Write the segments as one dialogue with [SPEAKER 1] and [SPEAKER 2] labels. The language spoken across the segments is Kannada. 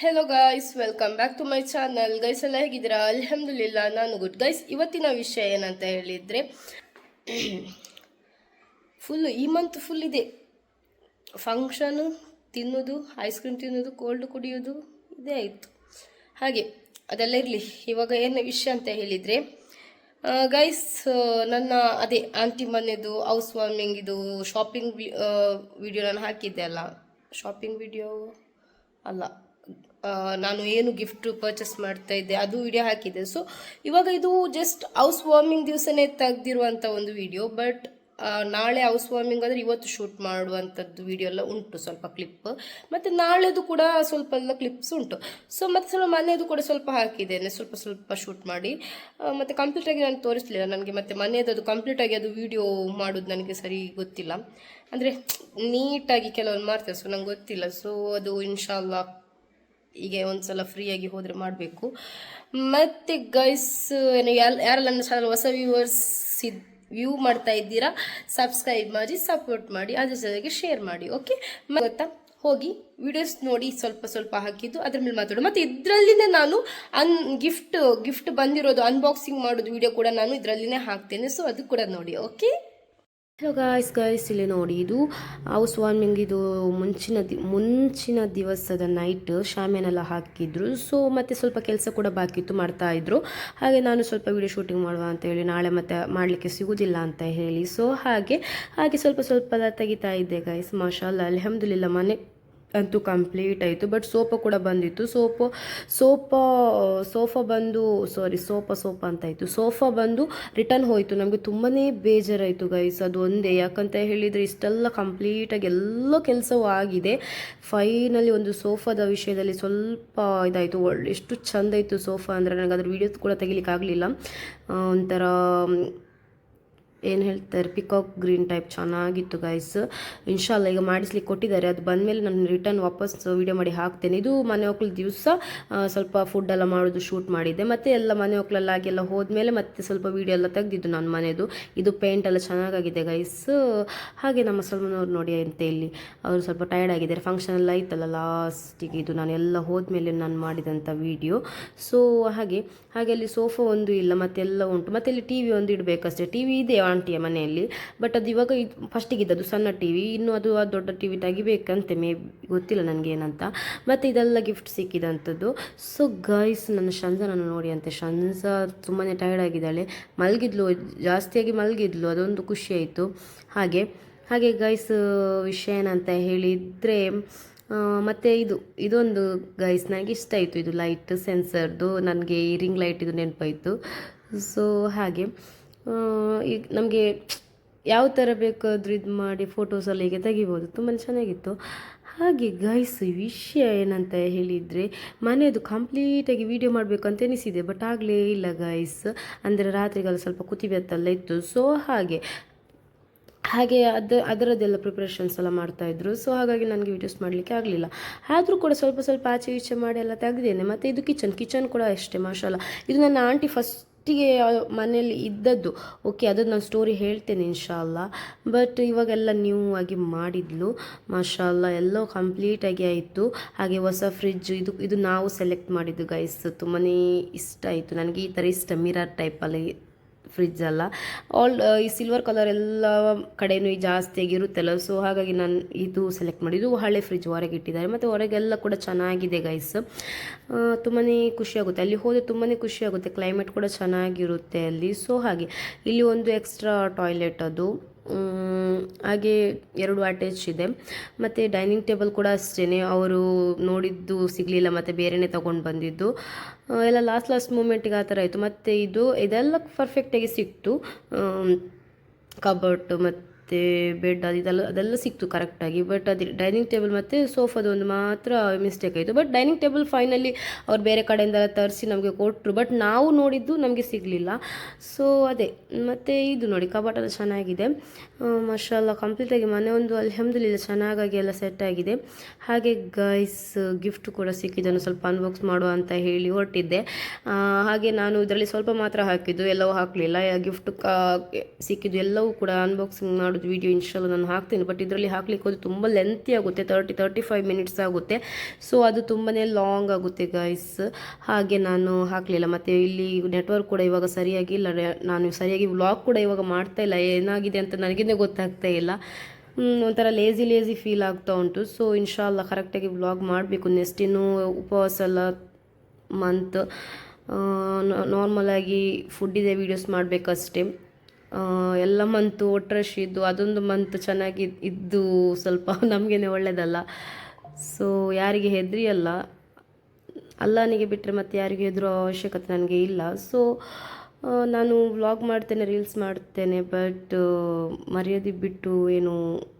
[SPEAKER 1] Hello guys welcome back to my channel guys ಎಲ್ಲ ಹೇಗಿದ್ದೀರಾ? ಅಲ್ಹಮ್ದುಲಿಲ್ಲ, ನಾನು ಗುಡ್ ಗೈಸ್ ಇವತ್ತಿನ ವಿಷಯ ಏನಂತ ಹೇಳಿದರೆ ಫುಲ್ಲು ಈ ಮಂತ್ ಫುಲ್ ಇದೆ. ಫಂಕ್ಷನು ತಿನ್ನೋದು ಐಸ್ ಕ್ರೀಮ್ ತಿನ್ನೋದು ಕೋಲ್ಡ್ ಕುಡಿಯೋದು, ಇದೇ ಆಯಿತು. ಹಾಗೆ, ಅದೆಲ್ಲ ಇರಲಿ. ಇವಾಗ ಏನು ವಿಷಯ ಅಂತ ಹೇಳಿದರೆ ಗೈಸ್ ನನ್ನ, ಅದೇ ಆಂಟಿ ಮನೆದು ಹೌಸ್ ವಾರ್ಮಿಂಗ್ ಇದು ಶಾಪಿಂಗ್ ವಿಡಿಯೋ ನಾನು ಹಾಕಿದ್ದೆ ಅಲ್ಲ? ಶಾಪಿಂಗ್ ವಿಡಿಯೋ ಅಲ್ಲ. ನಾನು ಏನು ಗಿಫ್ಟ್ ಪರ್ಚೇಸ್ ಮಾಡ್ತಾ ಇದ್ದೆ, ಅದು ವಿಡಿಯೋ ಹಾಕಿದೆ ಸೊ ಇವಾಗ ಇದು ಜಸ್ಟ್ ಹೌಸ್ ವಾರ್ಮಿಂಗ್ ದಿವಸನೇ ತೆಗ್ದಿರುವಂಥ ಒಂದು ವಿಡಿಯೋ ಬಟ್ ನಾಳೆ ಹೌಸ್ ವಾರ್ಮಿಂಗ್ ಅಂದರೆ ಇವತ್ತು ಶೂಟ್ ಮಾಡುವಂಥದ್ದು ವಿಡಿಯೋ ಎಲ್ಲ ಉಂಟು, ಸ್ವಲ್ಪ ಕ್ಲಿಪ್ ಮತ್ತು ನಾಳೆದು ಕೂಡ ಸ್ವಲ್ಪ ಎಲ್ಲ ಕ್ಲಿಪ್ಸ್ ಉಂಟು. ಸೊ ಮತ್ತು ಸ್ವಲ್ಪ ಮನೆಯದು ಕೂಡ ಸ್ವಲ್ಪ ಹಾಕಿದ್ದೇನೆ, ಸ್ವಲ್ಪ ಸ್ವಲ್ಪ ಶೂಟ್ ಮಾಡಿ. ಮತ್ತು ಕಂಪ್ಲೀಟಾಗಿ ನಾನು ತೋರಿಸಲಿಲ್ಲ, ನನಗೆ ಮತ್ತು ಮನೆಯದು ಅದು ಕಂಪ್ಲೀಟಾಗಿ ಅದು ವಿಡಿಯೋ ಮಾಡೋದು ನನಗೆ ಸರಿ ಗೊತ್ತಿಲ್ಲ. ಅಂದರೆ ನೀಟಾಗಿ ಕೆಲವೊಂದು ಮಾಡ್ತಾರೆ ಸೊ ನಂಗೆ ಗೊತ್ತಿಲ್ಲ. ಸೊ ಅದು ಇನ್ಶಾಲ್ಲಾ ಈಗ ಒಂದ್ಸಲ ಫ್ರೀಯಾಗಿ ಹೋದರೆ ಮಾಡಬೇಕು. ಮತ್ತು ಗೈಸ್ ಏನು ಯಾರು ಯಾರೆಲ್ಲ ನನ್ನ ಚಾನಲ್ ಹೊಸ ವ್ಯೂವರ್ಸ್ ಇದ್ ವ್ಯೂ ಮಾಡ್ತಾ ಇದ್ದೀರಾ ಸಬ್ಸ್ಕ್ರೈಬ್ ಮಾಡಿ ಸಪೋರ್ಟ್ ಮಾಡಿ, ಅದ್ರ ಜೊತೆಗೆ ಶೇರ್ ಮಾಡಿ ಓಕೆ ಗೊತ್ತಾ? ಹೋಗಿ ವಿಡಿಯೋಸ್ ನೋಡಿ ಸ್ವಲ್ಪ ಸ್ವಲ್ಪ ಹಾಕಿದ್ದು, ಅದ್ರ ಮೇಲೆ ಮಾತಾಡು. ಮತ್ತು ಇದರಲ್ಲಿನೇ ನಾನು ಅನ್ ಗಿಫ್ಟ್ ಗಿಫ್ಟ್ ಬಂದಿರೋದು ಅನ್ಬಾಕ್ಸಿಂಗ್ ಮಾಡೋದು ವಿಡಿಯೋ ಕೂಡ ನಾನು ಇದರಲ್ಲಿನೇ ಹಾಕ್ತೇನೆ ಸೊ ಅದು ಕೂಡ ನೋಡಿ ಓಕೆ ಹಲೋ ಗಾಯ್ಸ್ ಗಾಯ್ಸ್ ಇಲ್ಲಿ ನೋಡಿ ಇದು ಹೌಸ್ ವಾರ್ಮಿಂಗ್ ಇದು ಮುಂಚಿನ ದಿ, ಮುಂಚಿನ ದಿವಸದ ನೈಟ್ ಶಾಮಿಯಾನೆಲ್ಲ ಹಾಕಿದ್ರು. ಸೊ ಮತ್ತೆ ಸ್ವಲ್ಪ ಕೆಲಸ ಕೂಡ ಬಾಕಿ ಇತ್ತು ಮಾಡ್ತಾ ಇದ್ರು. ಹಾಗೆ ನಾನು ಸ್ವಲ್ಪ ವಿಡಿಯೋ ಶೂಟಿಂಗ್ ಮಾಡುವ ಅಂತ ಹೇಳಿ ನಾಳೆ ಮತ್ತೆ ಮಾಡಲಿಕ್ಕೆ ಸಿಗುವುದಿಲ್ಲ ಅಂತ ಹೇಳಿ. ಸೊ ಹಾಗೆ ಹಾಗೆ ಸ್ವಲ್ಪ ಸ್ವಲ್ಪ ತೆಗಿತಾ ಇದ್ದೆ ಗಾಯ್ಸ್ ಮಾಶಾಲ್ಲ ಅಲ್ಹಮ್ದುಲಿಲ್ಲ, ಮನೆ ಅಂತೂ ಕಂಪ್ಲೀಟ್ ಆಯಿತು. ಬಟ್ ಸೋಪ ಕೂಡ ಬಂದಿತ್ತು. ಸೋಪು ಸೋಪ ಸೋಫಾ ಬಂದು ಸಾರಿ ಸೋಫಾ ಸೋಪ ಅಂತಾಯಿತು ಸೋಫಾ ಬಂದು ರಿಟರ್ನ್ ಹೋಯಿತು. ನಮಗೆ ತುಂಬಾ ಬೇಜಾರಾಯಿತು ಗೈಸ್ ಅದು ಒಂದೇ. ಯಾಕಂತ ಹೇಳಿದರೆ ಇಷ್ಟೆಲ್ಲ ಕಂಪ್ಲೀಟಾಗಿ ಎಲ್ಲ ಕೆಲಸವೂ ಆಗಿದೆ. ಫೈನಲಿ ಒಂದು ಸೋಫಾದ ವಿಷಯದಲ್ಲಿ ಸ್ವಲ್ಪ ಇದಾಯಿತು. ಒಳ್ಳೆ ಎಷ್ಟು ಚಂದ ಇತ್ತು ಸೋಫಾ ಅಂದರೆ ನನಗೆ ಅದ್ರ ವೀಡಿಯೋಸ್ ಕೂಡ ತೆಗಿಲಿಕ್ಕೆ ಆಗಲಿಲ್ಲ ಒಂಥರ ಏನು ಹೇಳ್ತಾರೆ ಪಿಕಾಕ್ ಗ್ರೀನ್ ಟೈಪ್ ಚೆನ್ನಾಗಿತ್ತು ಗೈಸ್ ಇನ್ಶಾಲ್ಲ ಈಗ ಮಾಡಿಸ್ಲಿಕ್ಕೆ ಕೊಟ್ಟಿದ್ದಾರೆ. ಅದು ಬಂದಮೇಲೆ ನಾನು ರಿಟರ್ನ್ ವಾಪಸ್ ವಿಡಿಯೋ ಮಾಡಿ ಹಾಕ್ತೇನೆ. ಇದು ಮನೆ ಒಕ್ಕಲು ದಿವಸ ಸ್ವಲ್ಪ ಫುಡ್ ಎಲ್ಲ ಮಾಡೋದು ಶೂಟ್ ಮಾಡಿದ್ದೆ. ಮತ್ತು ಎಲ್ಲ ಮನೆ ಒಕ್ಕಲಲ್ಲಾಗಿ ಎಲ್ಲ ಹೋದ್ಮೇಲೆ ಮತ್ತೆ ಸ್ವಲ್ಪ ವೀಡಿಯೋ ಎಲ್ಲ ತೆಗೆದಿದ್ದು ನಾನು ಮನೆಯದು ಇದು ಪೇಂಟ್ ಎಲ್ಲ ಚೆನ್ನಾಗಾಗಿದೆ ಗೈಸ್ ಹಾಗೆ ನಮ್ಮ ಸಲ್ಮಾನವ್ರು ನೋಡಿ ಅಂತ ಇಲ್ಲಿ ಅವರು ಸ್ವಲ್ಪ ಟೈರ್ಡ್ ಆಗಿದ್ದಾರೆ. ಫಂಕ್ಷನ್ ಎಲ್ಲ ಇತ್ತಲ್ಲ ಲಾಸ್ಟಿಗೆ ಇದು. ನಾನು ಎಲ್ಲ ಹೋದ್ಮೇಲೆ ನಾನು ಮಾಡಿದಂಥ ವೀಡಿಯೋ ಸೊ ಹಾಗೆ ಹಾಗೆ ಅಲ್ಲಿ ಸೋಫಾ ಒಂದು ಇಲ್ಲ, ಮತ್ತೆಲ್ಲ ಉಂಟು. ಮತ್ತೆ ಇಲ್ಲಿ ಟಿ ವಿ ಒಂದು ಇಡಬೇಕಷ್ಟೇ. ಟಿ ವಿ ಇದೆ ಆಂಟಿಯ ಮನೆಯಲ್ಲಿ. ಬಟ್ ಅದು ಇವಾಗ ಇದು ಫಸ್ಟಿಗೆ ಇದ್ದದ್ದು ಸಣ್ಣ ಟಿ ವಿ ಇನ್ನು ಅದು ಆ ದೊಡ್ಡ ಟಿ ವಿ ತೆಗಿಬೇಕಂತೆ ಮೇ ಗೊತ್ತಿಲ್ಲ ನನಗೆ ಏನಂತ. ಮತ್ತು ಇದೆಲ್ಲ ಗಿಫ್ಟ್ ಸಿಕ್ಕಿದಂಥದ್ದು. ಸೊ ಗೈಸ್ ನನ್ನ ಶಂಜನನ್ನು ನೋಡಿ ಅಂತೆ. ಶಂಸ ತುಂಬಾ ಟೈರ್ಡ್ ಆಗಿದ್ದಾಳೆ. ಮಲಗಿದ್ಲು, ಜಾಸ್ತಿಯಾಗಿ ಮಲಗಿದ್ಲು. ಅದೊಂದು ಖುಷಿ ಆಯಿತು. ಹಾಗೆ ಹಾಗೆ ಗೈಸ್ ವಿಷಯ ಏನಂತ ಹೇಳಿದರೆ ಮತ್ತು ಇದು, ಇದೊಂದು ಗೈಸ್ ನನಗೆ ಇಷ್ಟ ಆಯಿತು. ಇದು ಲೈಟ್ ಸೆನ್ಸರ್ದು ನನಗೆ ಈ ರಿಂಗ್ ಲೈಟ್ ಇದು ನೆನಪಾಯಿತು. ಸೊ ಹಾಗೆ ಈಗ ನಮಗೆ ಯಾವ ಥರ ಬೇಕಾದರೂ ಇದು ಮಾಡಿ ಫೋಟೋಸ್ ಎಲ್ಲ ಹೀಗೆ ತೆಗಿಬೋದು. ತುಂಬ ಚೆನ್ನಾಗಿತ್ತು. ಹಾಗೆ ಗೈಸ್ ವಿಷಯ ಏನಂತ ಹೇಳಿದರೆ, ಮನೆಯದು ಕಂಪ್ಲೀಟಾಗಿ ವೀಡಿಯೋ ಅಂತ ಎನಿಸಿದೆ ಬಟ್ ಆಗಲೇ ಇಲ್ಲ ಗೈಸ್ ಅಂದರೆ ರಾತ್ರಿಗೆಲ್ಲ ಸ್ವಲ್ಪ ಕುತಿಬೆತ್ತಲ್ಲ ಇತ್ತು. ಸೊ ಹಾಗೆ ಹಾಗೆ ಅದು, ಅದರದ್ದೆಲ್ಲ ಪ್ರಿಪ್ರೇಷನ್ಸ್ ಎಲ್ಲ ಮಾಡ್ತಾಯಿದ್ರು ಸೊ ಹಾಗಾಗಿ ನನಗೆ ವೀಡಿಯೋಸ್ ಮಾಡಲಿಕ್ಕೆ ಆಗಲಿಲ್ಲ. ಆದರೂ ಕೂಡ ಸ್ವಲ್ಪ ಸ್ವಲ್ಪ ಆಚೆ ಈಚೆ ಮಾಡಿ ಎಲ್ಲ ತೆಗೆದೇನೆ. ಮತ್ತು ಇದು ಕಿಚನ್ ಕಿಚನ್ ಕೂಡ ಅಷ್ಟೇ ಮಾಶಾಲ ಇದು ನನ್ನ ಆಂಟಿ ಫಸ್ಟಿಗೆ ಮನೆಯಲ್ಲಿ ಇದ್ದದ್ದು. ಓಕೆ ಅದನ್ನು ನಾನು ಸ್ಟೋರಿ ಹೇಳ್ತೇನೆ ಇನ್ಶಾಲ್ಲ ಬಟ್ ಇವಾಗೆಲ್ಲ ನ್ಯೂ ಆಗಿ ಮಾಡಿದ್ಲು. ಮಾಶಾಲ್ಲ ಎಲ್ಲೋ ಕಂಪ್ಲೀಟಾಗಿ ಆಯಿತು. ಹಾಗೆ ಹೊಸ ಫ್ರಿಜ್ ಇದು ಇದು ನಾವು ಸೆಲೆಕ್ಟ್ ಮಾಡಿದ್ದು ಗೈಸ್ ತುಂಬಾ ಇಷ್ಟ ಆಯಿತು. ನನಗೆ ಈ ಥರ ಇಷ್ಟ. ಮಿರರ್ ಟೈಪಲ್ಲಿ ಫ್ರಿಜ್ ಅಲ್ಲ. ಆಲ್ ಈ ಸಿಲ್ವರ್ ಕಲರ್ ಎಲ್ಲ ಕಡೆನೂ ಈ ಜಾಸ್ತಿಯಾಗಿ ಇರುತ್ತಲ್ಲ ಸೊ ಹಾಗಾಗಿ ನಾನು ಇದು ಸೆಲೆಕ್ಟ್ ಮಾಡಿದ್ದು ಹಳೆ ಫ್ರಿಜ್ ಹೊರಗೆ ಇಟ್ಟಿದ್ದಾರೆ. ಮತ್ತು ಹೊರಗೆಲ್ಲ ಕೂಡ ಚೆನ್ನಾಗಿದೆ ಗೈಸ್ ತುಂಬಾ ಖುಷಿಯಾಗುತ್ತೆ ಅಲ್ಲಿ ಹೋದರೆ ತುಂಬಾ ಖುಷಿಯಾಗುತ್ತೆ ಕ್ಲೈಮೇಟ್ ಕೂಡ ಚೆನ್ನಾಗಿರುತ್ತೆ ಅಲ್ಲಿ. ಸೊ ಹಾಗೆ. ಇಲ್ಲಿ ಒಂದು ಎಕ್ಸ್ಟ್ರಾ ಟಾಯ್ಲೆಟ್ ಅದು. ಹಾಗೆ ಎರಡು ಅಟ್ಯಾಚ್ ಇದೆ. ಮತ್ತು ಡೈನಿಂಗ್ ಟೇಬಲ್ ಕೂಡ ಅಷ್ಟೇ ಅವರು ನೋಡಿದ್ದು ಸಿಗಲಿಲ್ಲ, ಮತ್ತು ಬೇರೆನೇ ತೊಗೊಂಡು ಬಂದಿದ್ದು. ಎಲ್ಲ ಲಾಸ್ಟ್ ಲಾಸ್ಟ್ ಮೂಮೆಂಟಿಗೆ ಆ ಥರ ಆಯಿತು. ಮತ್ತು ಇದು, ಇದೆಲ್ಲ ಪರ್ಫೆಕ್ಟಾಗಿ ಸಿಕ್ತು. ಕಬರ್ಟ್ ಮತ್ತು ಬೆಡ್ ಅದು ಇದೆಲ್ಲ, ಅದೆಲ್ಲ ಸಿಕ್ತು ಕರೆಕ್ಟಾಗಿ ಬಟ್ ಅದೇ ಡೈನಿಂಗ್ ಟೇಬಲ್ ಮತ್ತು ಸೋಫಾದ ಒಂದು ಮಾತ್ರ ಮಿಸ್ಟೇಕ್ ಆಯಿತು. ಬಟ್ ಡೈನಿಂಗ್ ಟೇಬಲ್ ಫೈನಲಿ ಅವ್ರು ಬೇರೆ ಕಡೆಯಿಂದ ತರಿಸಿ ನಮಗೆ ಕೊಟ್ಟರು ಬಟ್ ನಾವು ನೋಡಿದ್ದು ನಮಗೆ ಸಿಗಲಿಲ್ಲ. ಸೊ ಅದೇ, ಮತ್ತು ಇದು ನೋಡಿ ಕಬಾಟೆಲ್ಲ ಚೆನ್ನಾಗಿದೆ. ಮಶಾಲ ಕಂಪ್ಲೀಟಾಗಿ ಮನೆ ಒಂದು ಅಲ್ಹಮ್ದುಲಿಲ್ಲ, ಚೆನ್ನಾಗಾಗಿ ಎಲ್ಲ ಸೆಟ್ ಆಗಿದೆ. ಹಾಗೆ ಗೈಸ್ ಗಿಫ್ಟ್ ಕೂಡ ಸಿಕ್ಕಿದ್ದನ್ನು ಸ್ವಲ್ಪ ಅನ್ಬಾಕ್ಸ್ ಮಾಡುವ ಅಂತ ಹೇಳಿ ಹೊರಟಿದ್ದೆ. ಹಾಗೆ ನಾನು ಇದರಲ್ಲಿ ಸ್ವಲ್ಪ ಮಾತ್ರ ಹಾಕಿದ್ದು. ಎಲ್ಲವೂ ಹಾಕಲಿಲ್ಲ. ಗಿಫ್ಟ್ ಸಿಕ್ಕಿದ್ದು ಎಲ್ಲವೂ ಕೂಡ ಅನ್ಬಾಕ್ಸಿಂಗ್ ಮಾಡೋದು ಮಾಡೋದು ವಿಡಿಯೋ ಇನ್ಸ್ಟಾಲ್ ನಾನು ಹಾಕ್ತೀನಿ. ಬಟ್ ಇದರಲ್ಲಿ ಹಾಕ್ಲಿಕ್ಕೆ ಹೋದ್ರೆ ತುಂಬ ಲೆಂತಿ ಆಗುತ್ತೆ ತರ್ಟಿ ತರ್ಟಿ ಫೈವ್ ಮಿನಿಟ್ಸ್ ಆಗುತ್ತೆ. ಸೊ ಅದು ತುಂಬಾ ಲಾಂಗ್ ಆಗುತ್ತೆ ಗೈಸ್ ಹಾಗೆ ನಾನು ಹಾಕಲಿಲ್ಲ. ಮತ್ತು ಇಲ್ಲಿ ನೆಟ್ವರ್ಕ್ ಕೂಡ ಇವಾಗ ಸರಿಯಾಗಿ ಇಲ್ಲ. ನಾನು ಸರಿಯಾಗಿ ವ್ಲಾಗ್ ಕೂಡ ಇವಾಗ ಮಾಡ್ತಾ ಇಲ್ಲ. ಏನಾಗಿದೆ ಅಂತ ನನಗೇ ಗೊತ್ತಾಗ್ತಾ ಇಲ್ಲ. ಒಂಥರ ಲೇಜಿ ಲೇಜಿ ಫೀಲ್ ಆಗ್ತಾ ಉಂಟು. ಸೊ ಇನ್ಶಾಲ್ಲ ಕರೆಕ್ಟಾಗಿ ವ್ಲಾಗ್ ಮಾಡಬೇಕು. ನೆಕ್ಸ್ಟ್ ಇನ್ನೂ ಉಪವಾಸ ಎಲ್ಲ ಮಂತ್ ನಾರ್ಮಲಾಗಿ ಫುಡ್ಡಿದೆ ವೀಡಿಯೋಸ್ ಮಾಡಬೇಕಷ್ಟೇ. ಎಲ್ಲ ಮಂತು ಒಟ್ರಶ್ ಇದ್ದು ಅದೊಂದು ಮಂತ್ ಚೆನ್ನಾಗಿ ಇದ್ದು ಸ್ವಲ್ಪ ನಮಗೇನೆ ಒಳ್ಳೆಯದಲ್ಲ ಸೊ ಯಾರಿಗೆ ಹೆದರಿ ಅಲ್ಲ. ಅಲ್ಲನಿಗೆ ಬಿಟ್ಟರೆ ಮತ್ತೆ ಯಾರಿಗೆ ಹೆದರೋ ಅವಶ್ಯಕತೆ ನನಗೆ ಇಲ್ಲ. ಸೊ ನಾನು ವ್ಲಾಗ್ ಮಾಡ್ತೇನೆ ರೀಲ್ಸ್ ಮಾಡ್ತೇನೆ ಬಟ್ ಮರ್ಯಾದೆ ಬಿಟ್ಟು ಏನು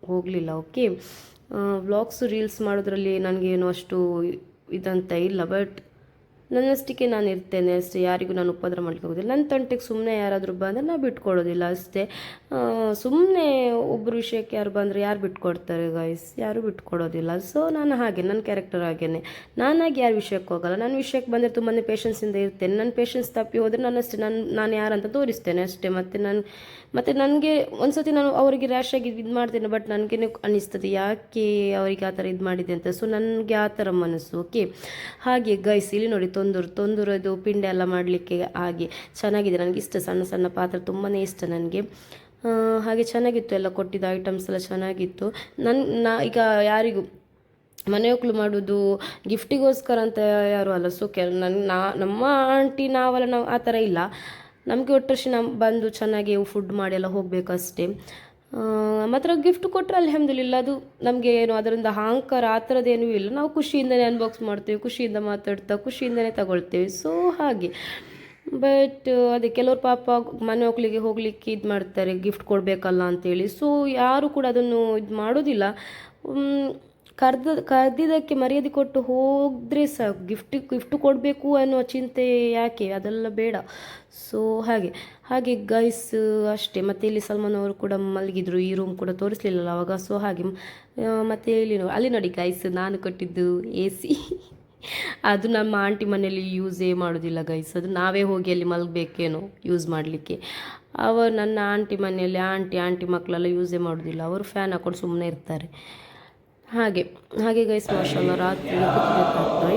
[SPEAKER 1] ಹೋಗಲಿಲ್ಲ ಓಕೆ ವ್ಲಾಗ್ಸು ರೀಲ್ಸ್ ಮಾಡೋದ್ರಲ್ಲಿ ನನಗೇನು ಅಷ್ಟು ಇದಂತ ಇಲ್ಲ ಬಟ್ ನನ್ನಷ್ಟಕ್ಕೆ ನಾನು ಇರ್ತೇನೆ ಅಷ್ಟೇ, ಯಾರಿಗೂ ನಾನು ಉಪದ್ರ ಮಾಡ್ಲಿಕ್ಕೆ ಹೋಗೋದಿಲ್ಲ ನನ್ನ ತಂಟೆಗೆ ಸುಮ್ಮನೆ ಯಾರಾದರೂ ಬಂದರೆ ನಾನು ಬಿಟ್ಕೊಡೋದಿಲ್ಲ ಅಷ್ಟೇ. ಸುಮ್ಮನೆ ಒಬ್ಬರು ವಿಷಯಕ್ಕೆ ಯಾರು ಬಂದರೆ ಯಾರು ಬಿಟ್ಕೊಡ್ತಾರೆ ಗಾಯ್ಸ್ ಯಾರು ಬಿಟ್ಕೊಡೋದಿಲ್ಲ. ಸೊ ನಾನು ಹಾಗೆ, ನನ್ನ ಕ್ಯಾರೆಕ್ಟರ್ ಹಾಗೇನೆ. ನಾನಾಗಿ ಯಾರು ವಿಷಯಕ್ಕೆ ಹೋಗಲ್ಲ. ನನ್ನ ವಿಷಯಕ್ಕೆ ಬಂದರೆ ತುಂಬಾ ಪೇಷನ್ಸಿಂದ ಇರ್ತೇನೆ. ನನ್ನ ಪೇಷನ್ಸ್ ತಪ್ಪಿ ಹೋದರೆ ನಾನು ಅಷ್ಟೇ, ನಾನು ನಾನು ಯಾರಂತ ತೋರಿಸ್ತೇನೆ ಅಷ್ಟೇ. ಮತ್ತು ನಾನು, ಮತ್ತು ನನಗೆ ಒಂದ್ಸತಿ ನಾನು ಅವರಿಗೆ ರ್ಯಾಶಾಗಿ ಇದು ಮಾಡ್ತೇನೆ ಬಟ್ ನನಗೇನೆ ಅನ್ನಿಸ್ತದೆ ಯಾಕೆ ಅವರಿಗೆ ಆ ಥರ ಇದು ಮಾಡಿದೆ ಅಂತ. ಸೊ ನನಗೆ ಆ ಥರ ಮನಸ್ಸು. ಓಕೆ ಹಾಗೆ ಗೈಸ್ ಇಲ್ಲಿ ನೋಡಿ ತೊಂದೂರು, ತೊಂದರದು ಪಿಂಡೆ ಎಲ್ಲ ಮಾಡಲಿಕ್ಕೆ ಹಾಗೆ ಚೆನ್ನಾಗಿದೆ. ನನಗೆ ಇಷ್ಟ, ಸಣ್ಣ ಸಣ್ಣ ಪಾತ್ರೆ ತುಂಬಾ ಇಷ್ಟ ನನಗೆ. ಹಾಗೆ ಚೆನ್ನಾಗಿತ್ತು ಎಲ್ಲ ಕೊಟ್ಟಿದ್ದ ಐಟಮ್ಸ್ ಎಲ್ಲ ಚೆನ್ನಾಗಿತ್ತು. ನನ್ನ ನಾ, ಈಗ ಯಾರಿಗೂ ಮನೆಯೊಕ್ಲು ಮಾಡೋದು ಗಿಫ್ಟಿಗೋಸ್ಕರ ಅಂತ ಯಾರು ಅಲ್ಲ ಸೊ ಕೆಲ ನನ್ನ ನಾ, ನಮ್ಮ ಆಂಟಿ ನಾವೆಲ್ಲ ನಾವು ಆ ಥರ ಇಲ್ಲ. ನಮಗೆ ಒಟ್ಟಷ್ಟು ನಮ್ಮ ಬಂದು ಚೆನ್ನಾಗಿ ಫುಡ್ ಮಾಡಿ ಎಲ್ಲ ಹೋಗಬೇಕಷ್ಟೇ ಮಾತ್ರ ಗಿಫ್ಟ್ ಕೊಟ್ಟರೆ ಅಲ್ಹಮ್ದುಲಿಲ್ಲ, ಅದು ನಮಗೆ ಏನು, ಅದರಿಂದ ಅಹಂಕಾರ ಆ ಥರದ್ದೇನೂ ಇಲ್ಲ. ನಾವು ಖುಷಿಯಿಂದನೇ ಅನ್ಬಾಕ್ಸ್ ಮಾಡ್ತೀವಿ, ಖುಷಿಯಿಂದ ಮಾತಾಡ್ತಾ, ಖುಷಿಯಿಂದನೇ ತಗೊಳ್ತೇವೆ. ಸೊ ಹಾಗೆ. ಬಟ್ ಅದೇ ಕೆಲವ್ರು ಪಾಪ ಮನೆ ಹೋಗ್ಲಿಕ್ಕೆ ಹೋಗ್ಲಿಕ್ಕೆ ಇದು ಮಾಡ್ತಾರೆ ಗಿಫ್ಟ್ ಕೊಡಬೇಕಲ್ಲ ಅಂತೇಳಿ. ಸೊ ಯಾರು ಕೂಡ ಅದನ್ನು ಇದು ಮಾಡೋದಿಲ್ಲ. ಕರ್ದ, ಕರೆದಿದ್ದಕ್ಕೆ ಮರ್ಯಾದೆ ಕೊಟ್ಟು ಹೋದರೆ ಸಹ ಗಿಫ್ಟ್ ಗಿಫ್ಟ್ ಕೊಡಬೇಕು ಅನ್ನೋ ಚಿಂತೆ ಯಾಕೆ? ಅದೆಲ್ಲ ಬೇಡ. ಸೊ ಹಾಗೆ. ಹಾಗೆ ಗೈಸ್ ಅಷ್ಟೇ. ಮತ್ತೆ ಇಲ್ಲಿ ಸಲ್ಮಾನ್ ಅವರು ಕೂಡ ಮಲಗಿದ್ರು. ಈ ರೂಮ್ ಕೂಡ ತೋರಿಸ್ಲಿಲ್ಲಲ್ಲ ಅವಾಗ. ಸೊ ಹಾಗೆ. ಮತ್ತೆ ಇಲ್ಲಿ ಅಲ್ಲಿ ನೋಡಿ ಗೈಸ್ ನಾನು ಕೊಟ್ಟಿದ್ದು ಎ ಸಿ ಅದು ನಮ್ಮ ಆಂಟಿ ಮನೆಯಲ್ಲಿ ಯೂಸೇ ಮಾಡೋದಿಲ್ಲ ಗೈಸ್ ಅದು ನಾವೇ ಹೋಗಿ ಅಲ್ಲಿ ಮಲಗಬೇಕೇನೋ ಯೂಸ್ ಮಾಡಲಿಕ್ಕೆ. ಅವರು ನನ್ನ ಆಂಟಿ ಮನೆಯಲ್ಲಿ ಆಂಟಿ ಆಂಟಿ ಮಕ್ಕಳೆಲ್ಲ ಯೂಸೇ ಮಾಡೋದಿಲ್ಲ. ಅವರು ಫ್ಯಾನ್ ಹಾಕೊಂಡು ಸುಮ್ಮನೆ ಇರ್ತಾರೆ. ಹಾಗೆ ಹಾಗೆ ಗೈಸ್ ಮಾಷಲ್ಲ ರಾತ್ರಿ ಕುತ್ಬೇಕಾಗ್ತಾ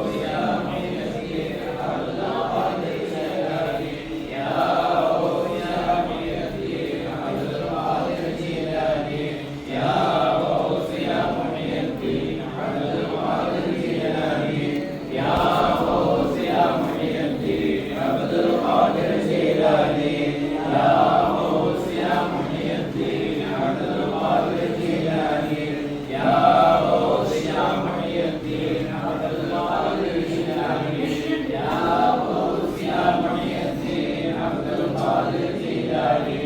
[SPEAKER 1] ಹಾಗೆ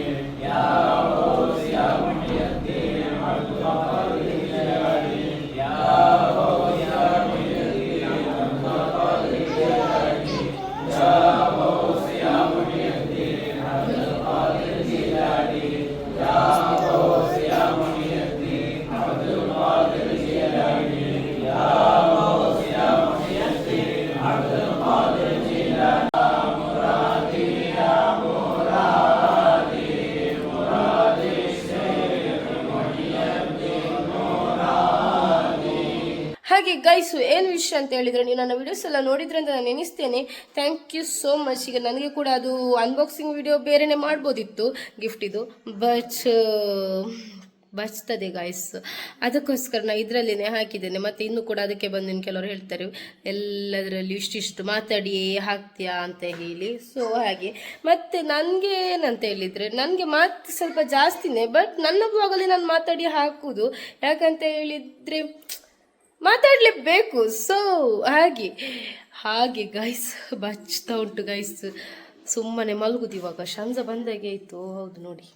[SPEAKER 1] ಗೈಸು ಏನು ವಿಷಯ ಅಂತ ಹೇಳಿದ್ರೆ, ನೀವು ನನ್ನ ವಿಡಿಯೋಸ್ ಎಲ್ಲ ನೋಡಿದ್ರೆ ಅಂತ ನಾನು ನೆನೆಸ್ತೇನೆ ಥ್ಯಾಂಕ್ ಯು ಸೋ ಮಚ್ ಈಗ ನನಗೆ ಕೂಡ ಅದು ಅನ್ಬಾಕ್ಸಿಂಗ್ ವಿಡಿಯೋ ಬೇರೆನೇ ಮಾಡ್ಬೋದಿತ್ತು ಇದು. ಬಟ್ ಬಚ್ತದೆ ಗಾಯ್ಸ್ ಅದಕ್ಕೋಸ್ಕರ ನಾನು ಇದರಲ್ಲೇ ಹಾಕಿದ್ದೇನೆ. ಮತ್ತು ಇನ್ನು ಕೂಡ ಅದಕ್ಕೆ ಬಂದು ಇನ್ನು ಕೆಲವರು ಹೇಳ್ತಾರೆ, ಎಲ್ಲದರಲ್ಲಿ ಇಷ್ಟಿಷ್ಟು ಮಾತಾಡಿ ಹಾಕ್ತೀಯಾ ಅಂತ ಹೇಳಿ. ಸೊ ಹಾಗೆ. ಮತ್ತು ನನಗೆ ಏನಂತ ಹೇಳಿದರೆ, ನನಗೆ ಮಾತು ಸ್ವಲ್ಪ ಜಾಸ್ತಿನೇ ಬಟ್ ನನ್ನ ಬ್ಲಾಗಲ್ಲಿ ನಾನು ಮಾತಾಡಿ ಹಾಕುವುದು ಯಾಕಂತ ಹೇಳಿದರೆ ಮಾತಾಡಲೇಬೇಕು. ಸೊ ಹಾಗೆ ಹಾಗೆ ಗೈಸ್ ಬಚ್ತಾ ಉಂಟು ಗೈಸ್ ಸುಮ್ಮನೆ ಮಲಗುದು ಇವಾಗ. ಶಂಜ ಬಂದಾಗೆ ಆಯಿತು. ಹೌದು ನೋಡಿ.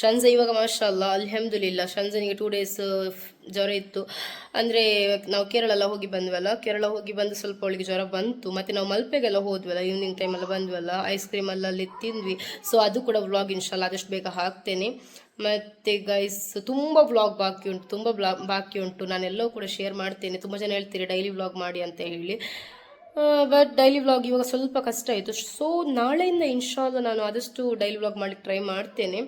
[SPEAKER 1] ಶಂಜ ಇವಾಗ ಮಾಷಲ್ಲ ಅಲ್ಹಮ್ದುಲಿಲ್ಲ. ಶಂಜನಿಗೆ ಟೂ ಡೇಸ್ ಜ್ವರ ಇತ್ತು. ಅಂದರೆ ನಾವು ಕೇರಳ ಎಲ್ಲ ಹೋಗಿ ಬಂದ್ವಲ್ಲ, ಕೇರಳ ಹೋಗಿ ಬಂದು ಸ್ವಲ್ಪ ಅವಳಿಗೆ ಜ್ವರ ಬಂತು. ಮತ್ತು ನಾವು ಮಲ್ಪೆಗೆಲ್ಲ ಹೋದ್ವಲ್ಲ ಈವ್ನಿಂಗ್ ಟೈಮೆಲ್ಲ ಬಂದ್ವಲ್ಲ ಐಸ್ ಕ್ರೀಮ್ ಎಲ್ಲ ಅಲ್ಲಿ ತಿಂದ್ವಿ. ಸೊ ಅದು ಕೂಡ ವ್ಲಾಗ್ ಇನ್ಶಾಲ್ಲ ಆದಷ್ಟು ಬೇಗ ಹಾಕ್ತೇನೆ. ಮತ್ತು ಗೈಸ್ ತುಂಬ ವ್ಲಾಗ್ ಬಾಕಿ ಉಂಟು, ತುಂಬ ಬ್ಲಾ, ಬಾಕಿ ಉಂಟು. ನಾನೆಲ್ಲವೂ ಕೂಡ ಶೇರ್ ಮಾಡ್ತೇನೆ. ತುಂಬ ಜನ ಹೇಳ್ತೀರಿ ಡೈಲಿ ವ್ಲಾಗ್ ಮಾಡಿ ಅಂತ ಹೇಳಿ. ಬಟ್ ಡೈಲಿ ವ್ಲಾಗ್ ಇವಾಗ ಸ್ವಲ್ಪ ಕಷ್ಟ ಆಯಿತು. ಸೊ ನಾಳೆಯಿಂದ ಇನ್ಶಾಲ್ಲ ನಾನು ಆದಷ್ಟು ಡೈಲಿ ವ್ಲಾಗ್ ಮಾಡಿ ಟ್ರೈ ಮಾಡ್ತೇನೆ.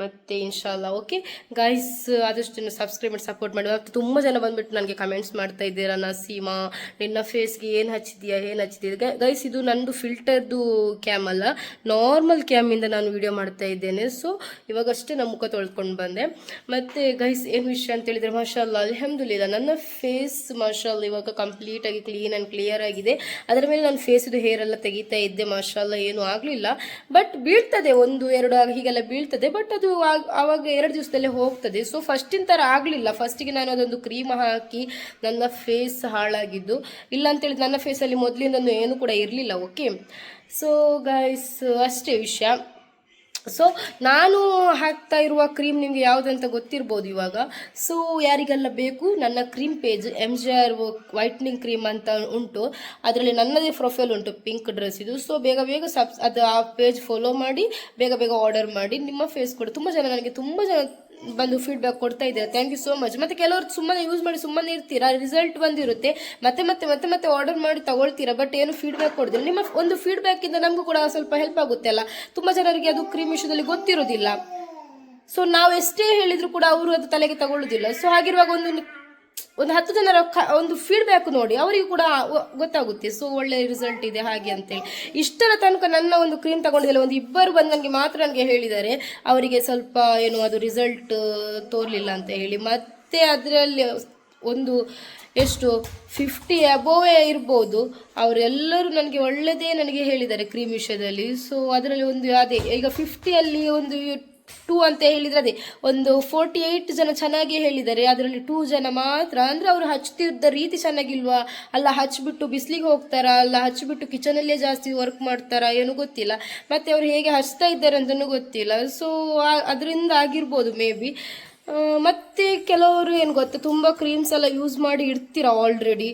[SPEAKER 1] ಮತ್ತು ಇನ್ಶಾಲ್ಲ ಓಕೆ ಗೈಸ್ ಆದಷ್ಟು ಸಬ್ಸ್ಕ್ರೈಬ್ ಮಾಡಿ ಸಪೋರ್ಟ್ ಮಾಡಿ. ಮತ್ತು ತುಂಬ ಜನ ಬಂದುಬಿಟ್ಟು ನನಗೆ ಕಮೆಂಟ್ಸ್ ಮಾಡ್ತಾ ಇದ್ದೀರಾ, ನಸೀಮಾ? ನಿನ್ನ ಫೇಸ್ಗೆ ಏನು ಹಚ್ಚಿದ್ಯಾ ಏನು ಹಚ್ಚಿದ್ಯಾ? ಗೈಸ್ ಇದು ನಂದು ಫಿಲ್ಟರ್ದು ಕ್ಯಾಮ್ ಅಲ್ಲ. ನಾರ್ಮಲ್ ಕ್ಯಾಮಿಂದ ನಾನು ವೀಡಿಯೋ ಮಾಡ್ತಾ ಇದ್ದೇನೆ. ಸೊ ಇವಾಗಷ್ಟೇ ನಮ್ಮ ಮುಖ ತೊಳ್ಕೊಂಡು ಬಂದೆ. ಮತ್ತು ಗೈಸ್ ಏನು ವಿಷಯ ಅಂತ ಹೇಳಿದರೆ ಮಾಷಾಲ್ಲ ಅಲ್ಹಮ್ದುಲಿಲ್ಲ, ನನ್ನ ಫೇಸ್ ಮಾಷಾಲ್ಲ ಇವಾಗ ಕಂಪ್ಲೀಟಾಗಿ ಕ್ಲೀನ್ ಆ್ಯಂಡ್ ಕ್ಲಿಯರ್ ಆಗಿದೆ. ಅದರ ಮೇಲೆ ನಾನು ಫೇಸಿದು ಹೇರ್ ಎಲ್ಲ ತೆಗಿತಾ ಇದ್ದೆ ಮಾಷಾಲ್ಲ ಏನೂ ಆಗಲಿಲ್ಲ. ಬಟ್ ಬೀಳ್ತದೆ, ಒಂದು, ಎರಡು, ಹೀಗೆಲ್ಲ ಬೀಳ್ತದೆ. ಬಟ್ ಅದು ಆವಾಗ ಎರಡು ದಿವಸದಲ್ಲೇ ಹೋಗ್ತದೆ. ಸೊ ಫಸ್ಟಿನ ಥರ ಆಗಲಿಲ್ಲ. ಫಸ್ಟಿಗೆ ನಾನು ಅದೊಂದು ಕ್ರೀಮ್ ಹಾಕಿ ನನ್ನ ಫೇಸ್ ಹಾಳಾಗಿದ್ದು. ಇಲ್ಲ ಅಂತೇಳಿ ನನ್ನ ಫೇಸಲ್ಲಿ ಮೊದಲಿಂದನೂ ಏನು ಕೂಡ ಇರಲಿಲ್ಲ ಓಕೆ ಸೊ ಗೈಸ್ ಅಷ್ಟೇ ವಿಷಯ. ಸೊ ನಾನು ಹಾಕ್ತಾ ಇರುವ ಕ್ರೀಮ್ ನಿಮಗೆ ಯಾವುದಂತ ಗೊತ್ತಿರ್ಬೋದು ಇವಾಗ. ಸೊ ಯಾರಿಗೆಲ್ಲ ಬೇಕು, ನನ್ನ cream page M G R whitening cream ಅಂತ ಉಂಟು. ಅದರಲ್ಲಿ ನನ್ನದೇ ಪ್ರೊಫೈಲ್ ಉಂಟು ಪಿಂಕ್ ಡ್ರೆಸ್ ಇದು. ಸೊ ಬೇಗ ಬೇಗ ಸಬ್ಸ್ ಅದು ಆ ಪೇಜ್ ಫಾಲೋ ಮಾಡಿ, ಬೇಗ ಬೇಗ ಆರ್ಡರ್ ಮಾಡಿ, ನಿಮ್ಮ ಫೇಸ್ ಕೂಡ. ತುಂಬ ಜನ ನನಗೆ ತುಂಬ ಜನ ಬಂದು ಫೀಡ್ಬ್ಯಾಕ್ ಕೊಡ್ತಾ ಇದ್ದಾರೆ? ಥ್ಯಾಂಕ್ ಯು ಸೋ ಮಚ್ ಮತ್ತೆ ಕೆಲವರು ಸುಮ್ಮನೆ ಯೂಸ್ ಮಾಡಿ ಸುಮ್ಮನೆ ಇರ್ತೀರಾ? ರಿಸಲ್ಟ್ ಬಂದಿರುತ್ತೆ. ಮತ್ತೆ ಮತ್ತೆ ಮತ್ತೆ ಮತ್ತೆ ಆರ್ಡರ್ ಮಾಡಿ ತಗೊಳ್ತೀರಾ? ಬಟ್ ಏನು ಫೀಡ್ಬ್ಯಾಕ್ ಕೊಡ್ತೀರಾ ನಿಮ್ಮ ಒಂದು ಫೀಡ್ಬ್ಯಾಕಿಂದ ನಮಗೂ ಕೂಡ ಸ್ವಲ್ಪ ಹೆಲ್ಪ್ ಆಗುತ್ತೆ ಅಲ್ಲ? ತುಂಬ ಜನರಿಗೆ ಅದು ಕ್ರೀಮ್ ವಿಷಯದಲ್ಲಿ ಗೊತ್ತಿರೋದಿಲ್ಲ ಸೊ ನಾವು ಎಷ್ಟೇ ಹೇಳಿದರೂ ಕೂಡ ಅವರು ಅದು ತಲೆಗೆ ತಗೊಳ್ಳೋದಿಲ್ಲ ಸೊ ಹಾಗಿರುವಾಗ ಒಂದು ಒಂದು ಹತ್ತು ಜನರ ಒಂದು ಫೀಡ್ಬ್ಯಾಕ್ ನೋಡಿ, ಅವರಿಗೂ ಕೂಡ ಗೊತ್ತಾಗುತ್ತೆ, ಸೊ, ಒಳ್ಳೆ ರಿಸಲ್ಟ್ ಇದೆ, ಹಾಗೆ ಅಂತೇಳಿ. ಇಷ್ಟರ ತನಕ ನನ್ನ ಒಂದು ಕ್ರೀಮ್ ತಗೊಂಡಿದ್ದಲ್ಲ ಒಂದು ಇಬ್ಬರು ಬಂದು ನನಗೆ ಮಾತ್ರ ನನಗೆ ಹೇಳಿದ್ದಾರೆ, ಅವರಿಗೆ ಸ್ವಲ್ಪ ಏನು ಅದು ರಿಸಲ್ಟ್ ತೋರಲಿಲ್ಲ ಅಂತ ಹೇಳಿ. ಮತ್ತೆ ಅದರಲ್ಲಿ ಒಂದು ಎಷ್ಟು ಫಿಫ್ಟಿ ಅಬೋವೇ ಇರ್ಬೋದು, ಅವರೆಲ್ಲರೂ ನನಗೆ ಒಳ್ಳೆಯದೇ ನನಗೆ ಹೇಳಿದ್ದಾರೆ ಕ್ರೀಮ್ ವಿಷಯದಲ್ಲಿ. ಸೊ ಅದರಲ್ಲಿ ಒಂದು ಅದೇ, ಈಗ ಫಿಫ್ಟಿಯಲ್ಲಿ ಒಂದು ಟೂ ಅಂತ ಹೇಳಿದರೆ ಅದೇ, ಒಂದು ಫೋರ್ಟಿ ಏಯ್ಟ್ ಜನ ಚೆನ್ನಾಗಿ ಹೇಳಿದ್ದಾರೆ ಅದರಲ್ಲಿ ಟೂ ಜನ ಮಾತ್ರ, ಅಂದ್ರೆ ಅವರು ಹಚ್ತಿದ್ದ ರೀತಿ ಚೆನ್ನಾಗಿಲ್ವಾ? ಅಲ್ಲ ಹಚ್ಚಿಬಿಟ್ಟು ಬಿಸಿಲಿಗೆ ಹೋಗ್ತಾರಾ? ಅಲ್ಲ ಹಚ್ಚಿಬಿಟ್ಟು ಕಿಚನಲ್ಲೇ ಜಾಸ್ತಿ ವರ್ಕ್ ಮಾಡ್ತಾರಾ? ಏನು ಗೊತ್ತಿಲ್ಲ. ಮತ್ತೆ ಅವ್ರು ಹೇಗೆ ಹಚ್ತಾ ಇದ್ದಾರೆ ಅಂತಲೂ ಗೊತ್ತಿಲ್ಲ. ಸೊ ಅದರಿಂದ ಆಗಿರ್ಬೋದು ಮೇ ಬಿ. ಮತ್ತೆ ಕೆಲವರು ಏನು ಗೊತ್ತಾ, ತುಂಬ ಕ್ರೀಮ್ಸ್ ಎಲ್ಲ ಯೂಸ್ ಮಾಡಿ ಇಡ್ತೀರಾ ಆಲ್ರೆಡಿ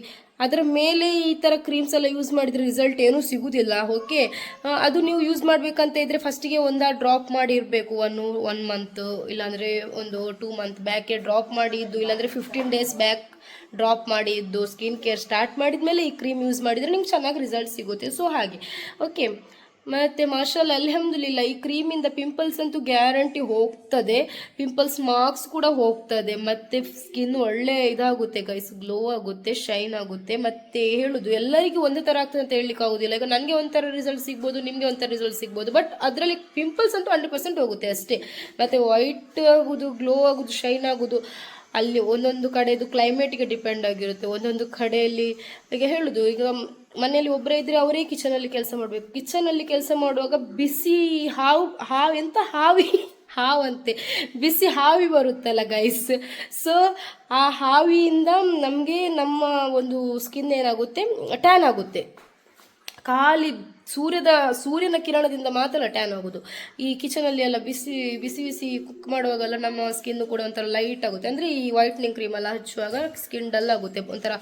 [SPEAKER 1] ಅದರ ಮೇಲೆ ಈ ಥರ ಕ್ರೀಮ್ಸ್ ಎಲ್ಲ ಯೂಸ್ ಮಾಡಿದರೆ ರಿಸಲ್ಟ್ ಏನೂ ಸಿಗುವುದಿಲ್ಲ ಓಕೆ ಅದು ನೀವು ಯೂಸ್ ಮಾಡಬೇಕಂತ ಇದ್ದರೆ ಫಸ್ಟಿಗೆ ಒಂದು ಡ್ರಾಪ್ ಮಾಡಿ ಇರಬೇಕು ಒನ್ ಒನ್ ಮಂತ್ ಇಲ್ಲಾಂದರೆ ಒಂದು ಟೂ ಮಂತ್ ಬ್ಯಾಕೆ ಡ್ರಾಪ್ ಮಾಡಿದ್ದು. ಇಲ್ಲಾಂದರೆ ಫಿಫ್ಟೀನ್ ಡೇಸ್ ಬ್ಯಾಕ್ ಡ್ರಾಪ್ ಮಾಡಿದ್ದು. ಸ್ಕಿನ್ ಕೇರ್ ಸ್ಟಾರ್ಟ್ ಮಾಡಿದ ಮೇಲೆ ಈ ಕ್ರೀಮ್ ಯೂಸ್ ಮಾಡಿದರೆ ನಿಮ್ಗೆ ಚೆನ್ನಾಗಿ ರಿಸಲ್ಟ್ ಸಿಗುತ್ತೆ. ಸೊ ಹಾಗೆ. ಓಕೆ ಮತ್ತು ಮಾರ್ಷಲ್ ಅಲ್ಹಮ್ದುಲಿಲ್ಲ, ಈ ಕ್ರೀಮಿಂದ ಪಿಂಪಲ್ಸ್ ಅಂತೂ ಗ್ಯಾರಂಟಿ ಹೋಗ್ತದೆ. ಪಿಂಪಲ್ಸ್ ಮಾರ್ಕ್ಸ್ ಕೂಡ ಹೋಗ್ತದೆ. ಮತ್ತು ಸ್ಕಿನ್ ಒಳ್ಳೆ ಇದಾಗುತ್ತೆ ಗೈಸ್ ಗ್ಲೋ ಆಗುತ್ತೆ ಶೈನ್ ಆಗುತ್ತೆ. ಮತ್ತು ಹೇಳೋದು, ಎಲ್ಲರಿಗೂ ಒಂದೇ ಥರ ಆಗ್ತದೆ ಅಂತ ಹೇಳಲಿಕ್ಕೆ ಆಗೋದಿಲ್ಲ. ಈಗ ನನಗೆ ಒಂಥರ ರಿಸಲ್ಟ್ ಸಿಗ್ಬೋದು, ನಿಮಗೆ ಒಂಥರ ರಿಸಲ್ಟ್ ಸಿಗ್ಬೋದು. ಬಟ್ ಅದರಲ್ಲಿ ಪಿಂಪಲ್ಸ್ ಅಂತೂ ಹಂಡ್ರೆಡ್ ಪರ್ಸೆಂಟ್ ಹೋಗುತ್ತೆ ಅಷ್ಟೇ. ಮತ್ತು ವೈಟ್ ಆಗೋದು ಗ್ಲೋ ಆಗೋದು ಶೈನ್ ಆಗೋದು, ಅಲ್ಲಿ ಒಂದೊಂದು ಕಡೆದು ಕ್ಲೈಮೇಟಿಗೆ ಡಿಪೆಂಡ್ ಆಗಿರುತ್ತೆ. ಒಂದೊಂದು ಕಡೆಯಲ್ಲಿ, ಈಗ ಹೇಳೋದು, ಈಗ ಮನೆಯಲ್ಲಿ ಒಬ್ಬರೇ ಇದ್ದರೆ ಅವರೇ ಕಿಚನಲ್ಲಿ ಕೆಲಸ ಮಾಡಬೇಕು. ಕಿಚನಲ್ಲಿ ಕೆಲಸ ಮಾಡುವಾಗ ಬಿಸಿ ಹಾವು ಹಾವು ಎಂತ ಹಾವಿ, ಹಾವಂತೆ. ಬಿಸಿ ಹಾವಿ ಬರುತ್ತಲ್ಲ ಗೈಸ್ ಸೊ ಆ ಹಾವಿಯಿಂದ ನಮಗೆ ನಮ್ಮ ಒಂದು ಸ್ಕಿನ್ ಏನಾಗುತ್ತೆ? ಟ್ಯಾನ್ ಆಗುತ್ತೆ. ಖಾಲಿ ಸೂರ್ಯದ, ಸೂರ್ಯನ ಕಿರಣದಿಂದ ಮಾತ್ರ ಟ್ಯಾನ್ ಆಗೋದು. ಈ ಕಿಚನಲ್ಲಿ ಎಲ್ಲ ಬಿಸಿ ಬಿಸಿ ಬಿಸಿ ಕುಕ್ ಮಾಡುವಾಗೆಲ್ಲ ನಮ್ಮ ಸ್ಕಿನ್ ಕೂಡ ಒಂಥರ ಲೈಟ್ ಆಗುತ್ತೆ. ಅಂದರೆ ಈ ವೈಟ್ನಿಂಗ್ ಕ್ರೀಮ್ ಎಲ್ಲ ಹಚ್ಚುವಾಗ ಸ್ಕಿನ್ ಡಲ್ ಆಗುತ್ತೆ. ಒಂಥರ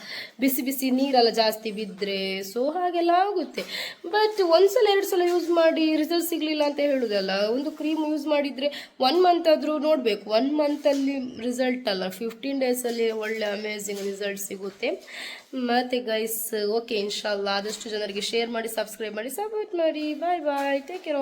[SPEAKER 1] ಬಿಸಿ ಬಿಸಿ ನೀರೆಲ್ಲ ಜಾಸ್ತಿ ಬಿದ್ದರೆ ಸೊ ಹಾಗೆಲ್ಲ ಆಗುತ್ತೆ. ಬಟ್ ಒಂದ್ಸಲ ಎರಡು ಸಲ ಯೂಸ್ ಮಾಡಿ ರಿಸಲ್ಟ್ ಸಿಗಲಿಲ್ಲ ಅಂತ ಹೇಳುದಲ್ಲ, ಒಂದು ಕ್ರೀಮ್ ಯೂಸ್ ಮಾಡಿದರೆ ಒನ್ ಮಂತ್ ಆದರೂ ನೋಡಬೇಕು. ಒನ್ ಮಂತಲ್ಲಿ ರಿಸಲ್ಟ್ ಅಲ್ಲ. ಫಿಫ್ಟೀನ್ ಡೇಸಲ್ಲಿ ಒಳ್ಳೆ ಅಮೇಝಿಂಗ್ ರಿಸಲ್ಟ್ ಸಿಗುತ್ತೆ. ಮತ್ತು ಗೈಸ್ ಓಕೆ ಇನ್ಶಾಲ್ಲ ಆದಷ್ಟು ಜನರಿಗೆ ಶೇರ್ ಮಾಡಿ ಸಬ್ಸ್ಕ್ರೈಬ್ ಮಾಡಿ. ಸಪೋರ್ಟ್ ಮಾಡಿ ಬಾಯ್ ಬಾಯ್ ಟೇಕ್ ಕೇರ್